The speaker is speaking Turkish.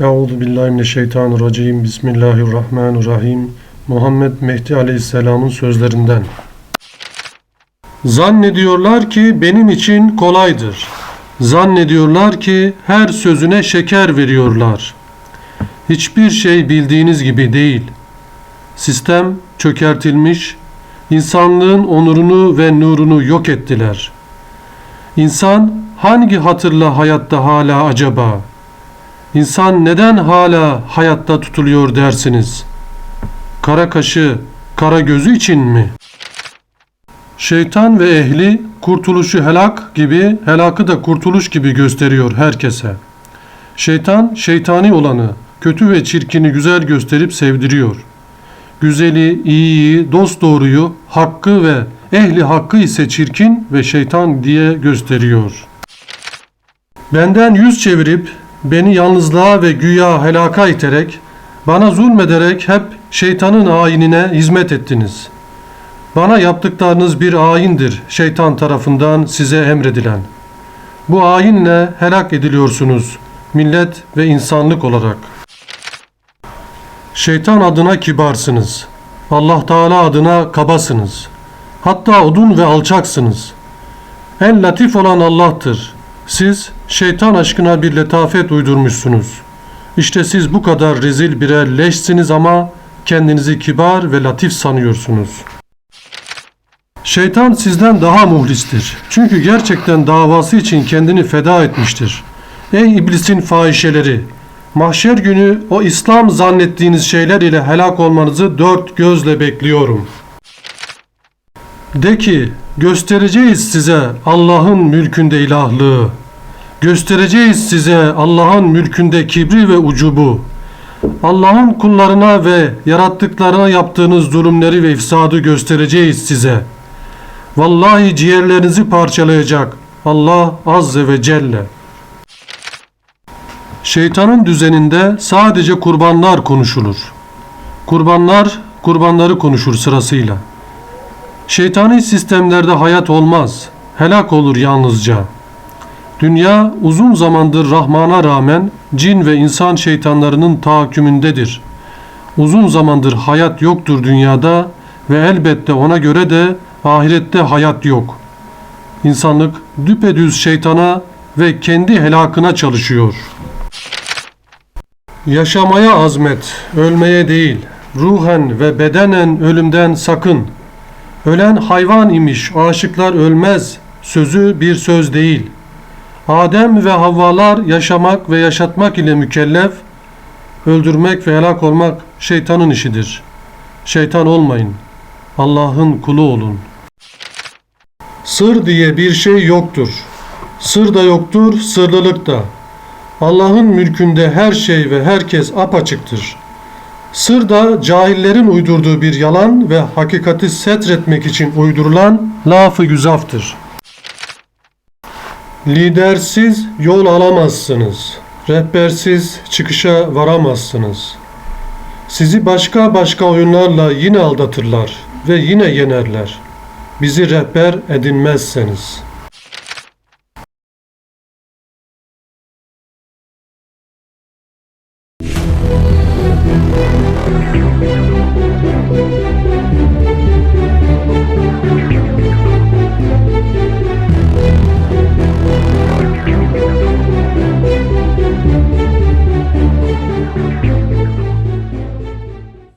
Euzu billahi mineşşeytanirracim. Bismillahirrahmanirrahim. Muhammed Mehdi Aleyhisselam'ın sözlerinden. Zannediyorlar ki benim için kolaydır. Zannediyorlar ki her sözüne şeker veriyorlar. Hiçbir şey bildiğiniz gibi değil. Sistem çökertilmiş, insanlığın onurunu ve nurunu yok ettiler. İnsan hangi hatırla hayatta hala acaba? İnsan neden hala hayatta tutuluyor dersiniz? Kara kaşı, kara gözü için mi? Şeytan ve ehli kurtuluşu helak gibi, helakı da kurtuluş gibi gösteriyor herkese. Şeytan, şeytani olanı, kötü ve çirkini güzel gösterip sevdiriyor. Güzeli, iyiyi, dost doğruyu, hakkı ve ehli hakkı ise çirkin ve şeytan diye gösteriyor. Benden yüz çevirip beni yalnızlığa ve güya helaka iterek, bana zulmederek hep şeytanın ayinine hizmet ettiniz. Bana yaptıklarınız bir ayindir şeytan tarafından size emredilen. Bu ayinle helak ediliyorsunuz millet ve insanlık olarak. Şeytan adına kibarsınız. Allah Teala adına kabasınız. Hatta odun ve alçaksınız. En latif olan Allah'tır. Siz şeytan aşkına bir letafet uydurmuşsunuz. İşte siz bu kadar rezil birer leşsiniz ama kendinizi kibar ve latif sanıyorsunuz. Şeytan sizden daha muhlistir. Çünkü gerçekten davası için kendini feda etmiştir. Ey iblisin fahişeleri! Mahşer günü o İslam zannettiğiniz şeyler ile helak olmanızı dört gözle bekliyorum. De ki, göstereceğiz size Allah'ın mülkünde ilahlığı. Göstereceğiz size Allah'ın mülkünde kibri ve ucubu. Allah'ın kullarına ve yarattıklarına yaptığınız zulümleri ve ifsadı göstereceğiz size. Vallahi ciğerlerinizi parçalayacak Allah Azze ve Celle. Şeytanın düzeninde sadece kurbanlar konuşulur. Kurbanlar kurbanları konuşur sırasıyla. Şeytani sistemlerde hayat olmaz. Helak olur yalnızca. Dünya uzun zamandır Rahman'a rağmen cin ve insan şeytanlarının tahakkümündedir. Uzun zamandır hayat yoktur dünyada ve elbette ona göre de ahirette hayat yok. İnsanlık düpedüz şeytana ve kendi helakına çalışıyor. Yaşamaya azmet, ölmeye değil, ruhen ve bedenen ölümden sakın. Ölen hayvan imiş, aşıklar ölmez, sözü bir söz değil. Adem ve Havvalar yaşamak ve yaşatmak ile mükellef, öldürmek ve helak olmak şeytanın işidir. Şeytan olmayın, Allah'ın kulu olun. Sır diye bir şey yoktur. Sır da yoktur, sırlılık da. Allah'ın mülkünde her şey ve herkes apaçıktır. Sır da cahillerin uydurduğu bir yalan ve hakikati setretmek için uydurulan lafı güzaftır. Lidersiz yol alamazsınız. Rehbersiz çıkışa varamazsınız. Sizi başka başka oyunlarla yine aldatırlar ve yine yenerler. Bizi rehber edinmezseniz.''